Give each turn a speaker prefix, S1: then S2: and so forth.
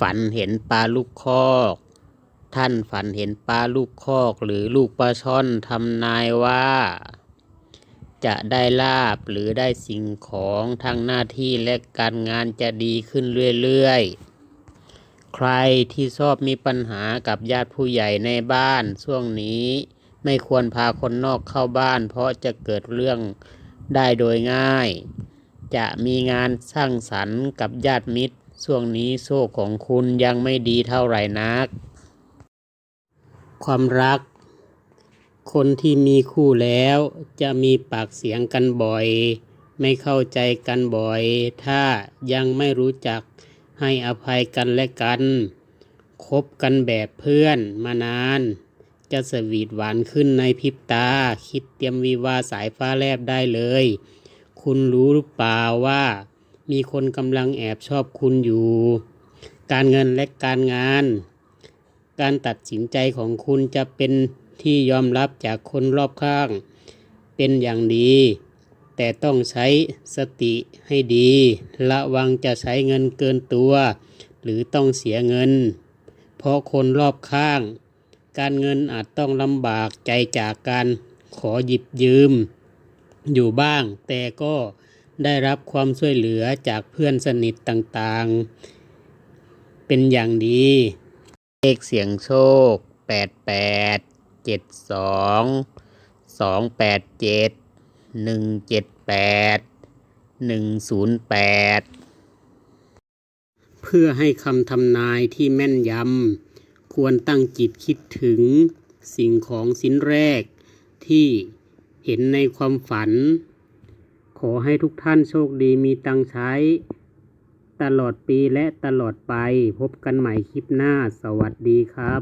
S1: ฝันเห็นปลาลูกคอก ท่านฝันเห็นปลาลูกคอกหรือลูกปลาช่อนทำนายว่า จะได้ลาบหรือได้สิ่งของทางหน้าที่และการงานจะดีขึ้นเรื่อยๆใครที่ชอบมีปัญหากับญาติผู้ใหญ่ในบ้านช่วงนี้ไม่ควรพาคนนอกเข้าบ้าน เพราะจะเกิดเรื่องได้โดยง่าย จะมีงานสร้างสรรค์กับญาติมิตร ช่วงนี้โชคของคุณยังไม่ดีเท่าไหร่นัก ความรัก คนที่มีคู่แล้วจะมีปากเสียงกันบ่อย ไม่เข้าใจกันบ่อย ถ้ายังไม่รู้จักให้อภัยกันและกันคบกันแบบเพื่อนมานาน จะสวีทหวานขึ้นในพริบตา คิดเตรียมวิวาสายฟ้าแลบได้เลย คุณรู้หรือเปล่าว่า มีคนกำลังแอบชอบคุณอยู่ การเงินและการงาน การตัดสินใจของคุณจะเป็นที่ยอมรับจากคนรอบข้าง เป็นอย่างดี แต่ต้องใช้สติให้ดี ระวังจะใช้เงินเกินตัว หรือต้องเสียเงิน เพราะคนรอบข้าง การเงินอาจต้องลำบากใจจากการขอหยิบยืม อยู่บ้างแต่ก็ ได้รับความช่วยเหลือจากเพื่อนสนิทต่างๆ เป็นอย่างดี เลขเสียงโชคแปดแปดเจ็ดสองสองแปดเจ็ดหนึ่งเจ็ดแปดหนึ่งศูนย์แปดเพื่อให้คำทำนายที่แม่นยำ ควรตั้งจิตคิดถึงสิ่งของชิ้นแรกที่เห็นในความฝัน ขอให้ทุกท่านโชคดีมีตังใช้ ตลอดปีและตลอดไป พบกันใหม่คลิปหน้า สวัสดีครับ